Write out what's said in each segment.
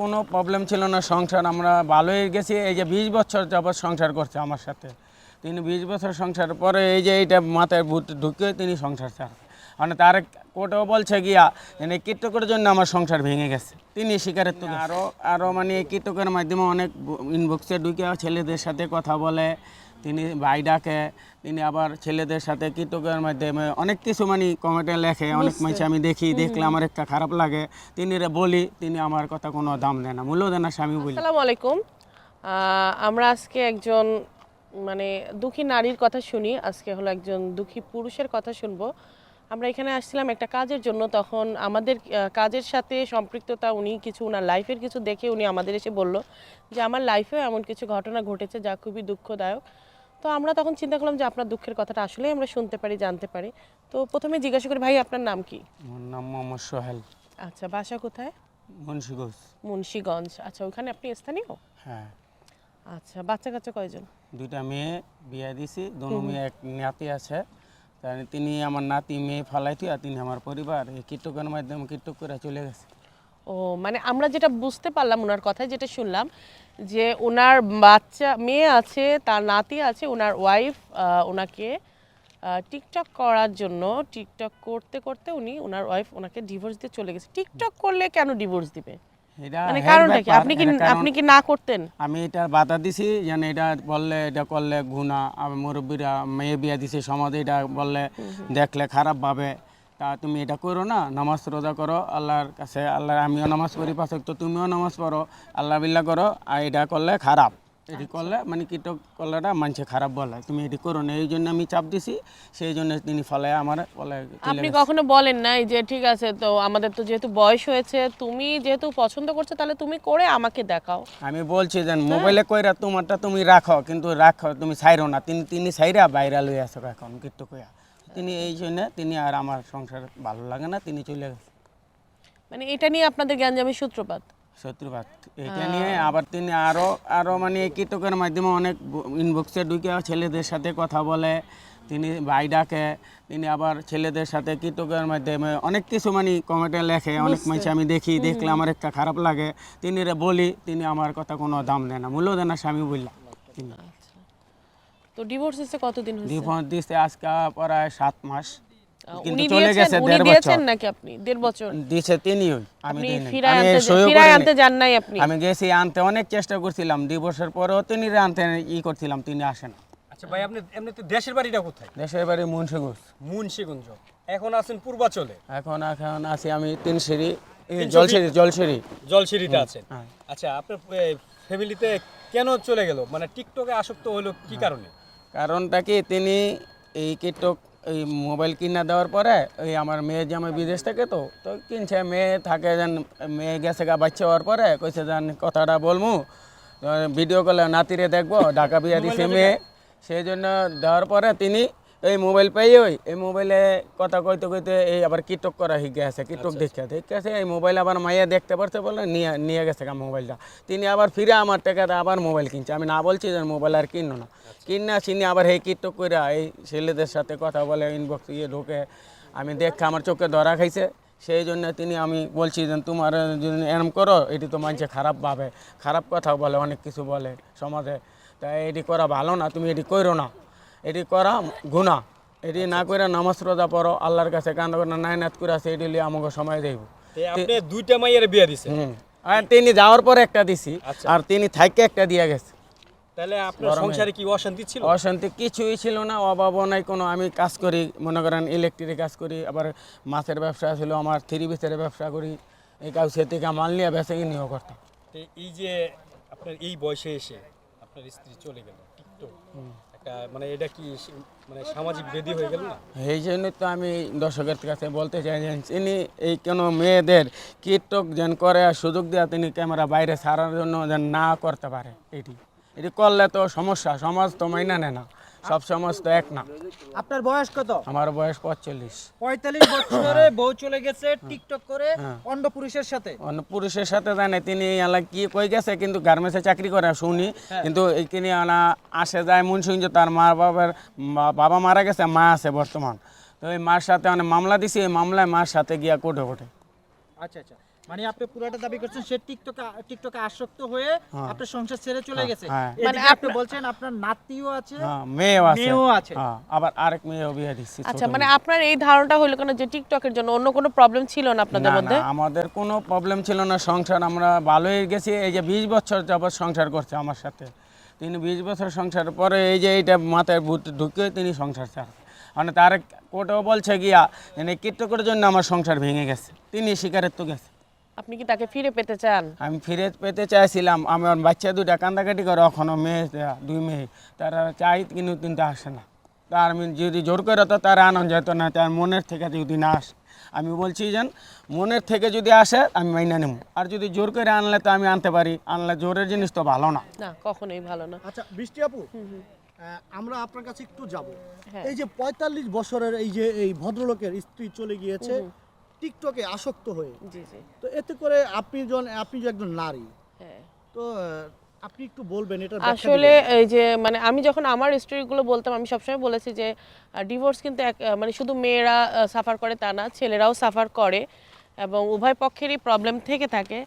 কোনো প্রবলেম ছিল না, সংসার আমরা ভালোই গেছি। এই যে বিশ বছর যাবৎ সংসার করছে আমার সাথে। তিনি বিশ বছর সংসার পরে এই যে এইটা মাথায় ভূত ঢুকে তিনি সংসার ছাড় মানে তার কোর্টেও বলছে গিয়া মানে কীর্তকের জন্য আমার সংসার ভেঙে গেছে। তিনি স্বীকারের তো আরও আরও মানে এই কীটকের মাধ্যমে অনেক ইনবক্সে ঢুকে ছেলেদের সাথে কথা বলে। তিনি ভাই ডাকে তিনি আবার ছেলেদের সাথে কীটকের মাধ্যমে অনেক কিছু মানে কমেন্টে লেখে অনেক মানুষ আমি দেখি দেখলে আমার একটা খারাপ লাগে। তিনি বলি তিনি আমার কথা কোনো দাম দেয় না মূল্য দেয় না স্বামী বলি। আসসালামু আলাইকুম। আমরা আজকে একজন মানে দুঃখী নারীর কথা শুনি আজকে হলো একজন দুঃখী পুরুষের কথা শুনব। আমরা এখানে আসছিলাম একটা কাজের জন্য তখন আমাদের কাজের সাথে সম্পৃক্ততা উনি কিছু ওনার লাইফের কিছু দেখে উনি আমাদের এসে বলল যে আমার লাইফেও এমন কিছু ঘটনা ঘটেছে যা খুবই দুঃখদায়ক। তো আমরা তখন চিন্তা করলাম যে আপনার দুঃখের কথাটা আসলেই আমরা শুনতে পারি জানতে পারি। তো প্রথমে জিজ্ঞাসা করি ভাই আপনার নাম কি? আমার নাম মোহাম্মদ সোহেল। আচ্ছা বাসা কোথায়? মুন্সিগঞ্জ। মুন্সীগঞ্জ। আচ্ছা ওখানে আপনি স্থানীয়? হ্যাঁ। আচ্ছা বাচ্চা কাচ্চা কয়জন? দুইটা মেয়ে বিয়ে দিছি দোনো মেয়ে এক নাতি আছে। তিনি আমার নাতি মেয়ে ফালাইতি আর তিনি আমার পরিবার। এই কীটকের মাধ্যমে কীটক করে চলে গেছে। ও মানে আমরা যেটা বুঝতে পারলাম ওনার কথায় যেটা শুনলাম যে ওনার বাচ্চা মেয়ে আছে তার নাতি আছে ওনার ওয়াইফ ওনাকে টিকটক করার জন্য টিকটক করতে করতে উনি ওনার ওয়াইফ ওনাকে ডিভোর্স দিয়ে চলে গেছে। টিকটক করলে কেন ডিভোর্স দিবে? এটা মানে হের কারণটা কি? আপনি কি আপনি কি না করতেন? আমি এটা বাধা দিছি যেন এটা বললে এটা করলে গুণা মুরব্বীরা মেয়ে বিয়ে দিছে সমাজে এটা বললে দেখলে খারাপ ভাবে। তা তুমি এটা করো না নামাজ রোজা করো আল্লাহর কাছে আল্লাহ আমিও নামাজ পড়ি পাশে তো তুমিও নামাজ পড়ো আল্লাহ বিল্লাহ করো আর এটা করলে খারাপ। এটি করলে মানে কীটক করলেটা মানুষে খারাপ বলে তুমি এটি করো না এই জন্য আমি চাপ দিছি সেই জন্য তিনি ফলে আমার বলে আপনি কখনো বলেন নাই যে ঠিক আছে তো আমাদের তো যেহেতু বয়স হয়েছে তুমি যেহেতু পছন্দ করছ তাহলে তুমি করে আমাকে দেখাও। আমি বলছি যে মোবাইলে কইরা তোমারটা তুমি রাখো কিন্তু রাখো তুমি ছাইরো না। তিনি তিনি ছাইরা বাইরা লই আসো এখন কিন্তু কইয়া। তিনি এই জন্য তিনি আর আমার সংসার ভালো লাগে না তিনি চলে গেছে। মানে এটা নিয়ে আপনাদের গ্যাঞ্জামের সূত্রপাত? শত্রুপাত এটা নিয়ে আবার তিনি আরও আরও মানে কীটকের মাধ্যমে অনেক ইনবক্সে ঢুকে ছেলেদের সাথে কথা বলে তিনি ভাই ডাকে তিনি আবার ছেলেদের সাথে কীটকের মাধ্যমে অনেক কিছু মানে কমেন্টে লেখে অনেক মানুষ আমি দেখি দেখলে আমার একটা খারাপ লাগে। তিনি রে বলি তিনি আমার কথা কোনো দাম দেয় না মূল্য দেয় না স্বামী বললাম। তো ডিভোর্স হয়েছে কতদিন হয়েছে? ডিভোর্স দিছে আজকে প্রায় সাত মাস। কিন্তু চলে গেছে দেড় দিয়েছেন নাকি আপনি? দেড় বছর? দিছে তিনিই। আমি আপনি ফিরায় আনতে যান নাই আপনি? আমি গেছি আনতে অনেক চেষ্টা করছিলাম। ডিভোর্সের পরেও তিনি আনতে ই করছিলাম তিনি আসেন। আচ্ছা ভাই আপনি এমনিতে দেশের বাড়িটা কোথায়? দেশের বাড়ি মুন্সিগঞ্জ। মুন্সিগঞ্জ। এখন আছেন পূর্বাচলে। এখন এখন আছি আমি তিন সিঁড়ি এই জলসিঁড়ি জলসিঁড়ি জলসিঁড়িতে আছেন। হ্যাঁ। আচ্ছা আপনার ফ্যামিলিতে কেন চলে গেল? মানে টিকটকে আসক্ত হলো কি কারণে? কারণটা কি? তিনি এই কীটক এই মোবাইল কিনা দেওয়ার পরে ওই আমার মেয়ে যে আমার বিদেশ থেকে তো তো কিনছে মেয়ে থাকে যেন মেয়ে গেছে গা বাচ্চা হওয়ার পরে কইছে যেন কথাটা বলমু ভিডিও কলে নাতিরে দেখব ঢাকা বিয়া দিছে মেয়ে। সেই জন্য দেওয়ার পরে তিনি এই মোবাইল পেয়ে ওই এই মোবাইলে কথা কইতে কইতে এই আবার কীটক করা শিখে আছে কীটক দেখে দেখে আছে এই মোবাইল আবার মাইয়া দেখতে পারছে বলে নিয়ে নিয়ে গেছে গা মোবাইলটা। তিনি আবার ফিরে আমার টাকাতে আবার মোবাইল কিনছে। আমি না বলছি যে মোবাইল আর কিনো না। কিনা চিনি আবার এই কীটক করে এই ছেলেদের সাথে কথা বলে ইনবক্স ইয়ে ঢোকে। আমি দেখে আমার চোখে ধরা খাইছে। সেই জন্য তিনি আমি বলছি যে তোমার যদি এরম করো এটি তো মানুষে খারাপ ভাবে। খারাপ কথা বলে অনেক কিছু বলে সমাজে। তাই এটি করা ভালো না তুমি এটি করো না। এটি করা গুণা। এটি না করে নামাজ রোজা পড়ো আল্লাহর কাছে কান্দ করে নাই নাত করে আছে এটি লিয়ে আমাকে সময় দেব আপনি দুইটা মাইয়ের বিয়ে দিছে আর তিনি যাওয়ার পরে একটা দিছি আচ্ছা। আর তিনি থাইকে একটা দিয়ে গেছে। তাহলে আপনার সংসারে কি অশান্তি ছিল? অশান্তি কিছুই ছিল না অভাবও নাই কোনো আমি কাজ করি মনে করেন ইলেকট্রিক কাজ করি আবার মাছের ব্যবসা ছিল আমার থ্রি পিসের ব্যবসা করি এই কাউ সে থেকে মাল নিয়ে বেসে নিয়েও করতাম। এই যে আপনার এই বয়সে এসে আপনার স্ত্রী চলে গেল টিকটক মানে এটা কি মানে সামাজিক বেদি হয়ে গেল না? এই জন্যই তো আমি দর্শকের কাছে বলতে চাই যে তিনি এই কোনো মেয়েদের কীটক যেন করে সুযোগ দেওয়া তিনি ক্যামেরা বাইরে ছাড়ার জন্য যেন না করতে পারে এটি। এটি করলে তো সমস্যা, সমাজ তো মাইনা নেয় না। সব সমস্ত এক না। আপনার বয়স কত? আমার বয়স পঁয়তাল্লিশ। পঁয়তাল্লিশ বছরে বউ চলে গেছে টিকটক করে হ্যাঁ। অন্য পুরুষের সাথে? অন্য পুরুষের সাথে জানে তিনি এলা কি কই গেছে কিন্তু গার্মেন্টসে চাকরি করে শুনি। কিন্তু এইখানে আনা আসে যায় মুন্সিগঞ্জ তার মা বাবার বাবা মারা গেছে মা আছে বর্তমান। তো এই মার সাথে অনেক মামলা দিছি এই মামলায় মার সাথে গিয়া কোর্টে কোর্টে আচ্ছা আচ্ছা। মানে আপনি পুরাটা দাবি করছেন সে টিকটকে টিকটকে আসক্ত হয়ে হ্যাঁ। আপনার সংসার ছেড়ে চলে গেছে। হ্যাঁ। মানে আপনি বলছেন আপনার নাতিও আছে হ্যাঁ মেয়েও আছে। মেয়েও আছে। হ্যাঁ আবার আরেক মেয়েও বিয়ে দিচ্ছি আচ্ছা মানে আপনার এই ধারণাটা হলো কেন যে টিকটকের জন্য অন্য কোনো প্রবলেম ছিল না আপনাদের মধ্যে? আমাদের কোনো প্রবলেম ছিল না সংসার আমরা ভালোই গেছি। এই যে বিশ বছর যাবৎ সংসার করছে আমার সাথে। তিনি বিশ বছর সংসার পরে এই যে এইটা মাথায় ভূত ঢুকে তিনি সংসার চান মানে তার কোর্টেও বলছে গিয়া মানে কীটকের জন্য আমার সংসার ভেঙে গেছে। তিনি শিকারের তো গেছে। আপনি কি তাকে ফিরে পেতে চান? আমি ফিরে পেতে চাইছিলাম। আমার বাচ্চা দুটা কান্দাকাটি করে এখনও মেয়ে দুই মেয়ে। তারা চাই কিন্তু কিন্তু আসে না। তার আমি যদি জোর করে তো তার আনন্দ যেত না তার মনের থেকে যদি না আসে। আমি বলছি যেন মনের থেকে যদি আসে আমি মাইনা নেব। আর যদি জোর করে আনলে তো আমি আনতে পারি। আনলে জোরের জিনিস তো ভালো না। না কখনোই ভালো না। আচ্ছা বৃষ্টি আপু আমরা আপনার কাছে একটু যাব। হ্যাঁ। এই যে পঁয়তাল্লিশ বছরের এই যে এই ভদ্রলোকের স্ত্রী চলে গিয়েছে টিকটকে আসক্ত হয়ে। জি জি। তো এতে করে আপনি জন আপনি যে একজন নারী হ্যাঁ। তো আপনি একটু বলবেন এটা আসলে এই যে মানে আমি যখন আমার স্টোরিগুলো বলতাম আমি সবসময় বলেছি যে ডিভোর্স কিন্তু এক মানে শুধু মেয়েরা সাফার করে তা না ছেলেরাও সাফার করে এবং উভয় পক্ষেরই প্রবলেম থেকে থাকে।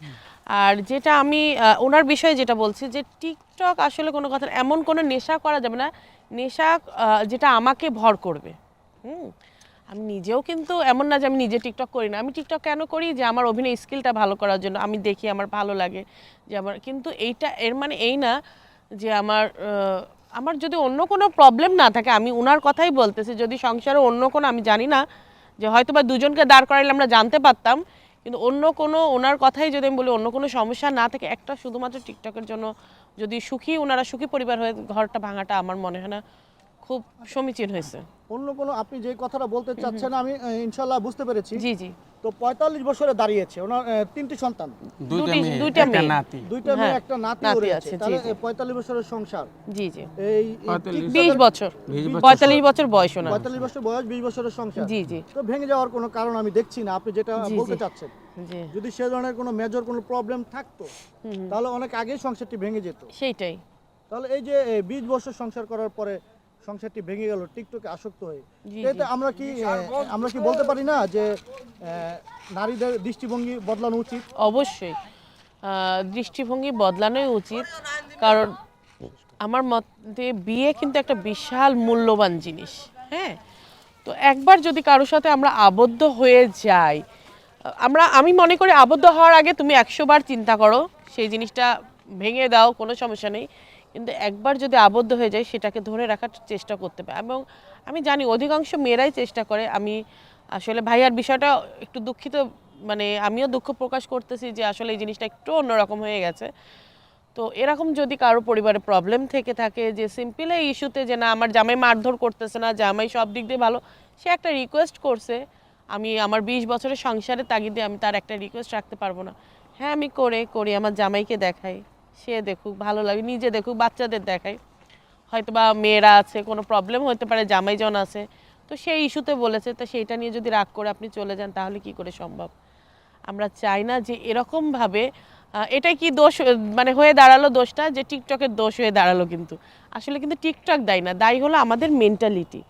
আর যেটা আমি ওনার বিষয়ে যেটা বলছি যে টিকটক আসলে কোনো কথা এমন কোনো নেশা করা যাবে না। নেশা যেটা আমাকে ভর করবে। হুম? আমি নিজেও কিন্তু এমন না যে আমি নিজে টিকটক করি না। আমি টিকটক কেন করি? যে আমার অভিনয় স্কিলটা ভালো করার জন্য। আমি দেখি, আমার ভালো লাগে। যে আমার, কিন্তু এইটা, এর মানে এই না যে আমার আমার যদি অন্য কোনো প্রবলেম না থাকে, আমি ওনার কথাই বলতেছি। যদি সংসারে অন্য কোনো, আমি জানি না যে হয়তো বা দুজনকে দাঁড় করাইলে আমরা জানতে পারতাম। কিন্তু অন্য কোনো ওনার কথাই যদি আমি বলি, অন্য কোনো সমস্যা না থাকে, একটা শুধুমাত্র টিকটকের জন্য যদি সুখী ওনারা সুখী পরিবার হয়ে ঘরটা ভাঙাটা আমার মনে হয় না। খুব সমীচীন হয়েছে। অন্য কোনো আপনি যে কথাটা বলতে চাচ্ছেন আমি ইনশাল্লাহ বুঝতে পেরেছি। জি জি। তো পঁয়তাল্লিশ বছরে দাঁড়িয়েছে ওনার তিনটি সন্তান। দুইটা মেয়ে। নাতি। দুইটা মেয়ে হ্যাঁ, একটা নাতি রয়েছে। তাহলে পঁয়তাল্লিশ বছরের সংসার। জি জি। এই বিশ বছর। পঁয়তাল্লিশ বছর বয়স ওনার। পঁয়তাল্লিশ বছর বয়স বিশ বছরের সংসার। জি জি। তো ভেঙে যাওয়ার কোনো কারণ আমি দেখছি না আপনি যেটা বলতে চাচ্ছেন। যদি সে ধরনের কোনো মেজর কোনো প্রবলেম থাকতো তাহলে অনেক আগেই সংসারটি ভেঙে যেত। সেইটাই। তাহলে এই যে বিশ বছর সংসার করার পরে সংসারটি ভেঙে গেল টিকটকে আসক্ত হয়ে। এতে আমরা কি আমরা কি বলতে পারি না যে নারীদের দৃষ্টিভঙ্গি বদলানো উচিত? অবশ্যই। দৃষ্টিভঙ্গি বদলানোই উচিত। কারণ আমার মতে বিয়ে কিন্তু একটা বিশাল মূল্যবান জিনিস হ্যাঁ? তো একবার যদি কারোর সাথে আমরা আবদ্ধ হয়ে যাই আমরা আমি মনে করি আবদ্ধ হওয়ার আগে তুমি একশো বার চিন্তা করো সেই জিনিসটা ভেঙে দাও কোনো সমস্যা নেই। কিন্তু একবার যদি আবদ্ধ হয়ে যায়, সেটাকে ধরে রাখার চেষ্টা করতে হবে এবং আমি জানি অধিকাংশ মেয়েরাই চেষ্টা করে। আমি আসলে ভাইয়ার বিষয়টা একটু দুঃখিত মানে আমিও দুঃখ প্রকাশ করতেছি যে আসলে এই জিনিসটা একটু অন্যরকম হয়ে গেছে। তো এরকম যদি কারও পরিবারে প্রবলেম থেকে থাকে যে সিম্পল এই ইস্যুতে যে না, আমার জামাই মারধর করতেছে না, জামাই সব দিক দিয়ে ভালো, সে একটা রিকোয়েস্ট করছে। আমি আমার বিশ বছরের সংসারের তাগিদে আমি তার একটা রিকোয়েস্ট রাখতে পারব না। হ্যাঁ আমি করে, করি আমার জামাইকে দেখাই। সে দেখুক, ভালো লাগে, নিজে দেখুক, বাচ্চাদের দেখাই। হয়তো বা মেয়েরা আছে, কোনো প্রবলেম হতে পারে জামাইজন আছে। তো সেই ইস্যুতে বলেছে, তো সেইটা নিয়ে যদি রাগ করে আপনি চলে যান, তাহলে কি করে সম্ভব? আমরা চাই না যে এরকমভাবে এটাই কি দোষ মানে হয়ে দাঁড়াল দোষটা, যে টিকটকের দোষ হয়ে দাঁড়াল কিন্তু। আসলে কিন্তু টিকটক দায়ী না, দায়ী হলো আমাদের মেন্টালিটি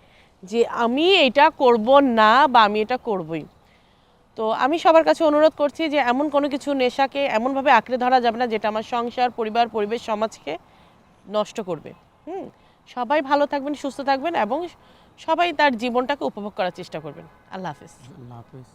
যে আমি এটা করব না বা আমি এটা করবই। তো আমি সবার কাছে অনুরোধ করছি যে এমন কোনো কিছু নেশাকে এমনভাবে আঁকড়ে ধরা যাবে না যেটা আমার সংসার, পরিবার, পরিবেশ, সমাজকে নষ্ট করবে। হুম? সবাই ভালো থাকবেন, সুস্থ থাকবেন এবং সবাই তার জীবনটাকে উপভোগ করার চেষ্টা করবেন। আল্লাহ হাফিজ। আল্লাহ হাফিজ।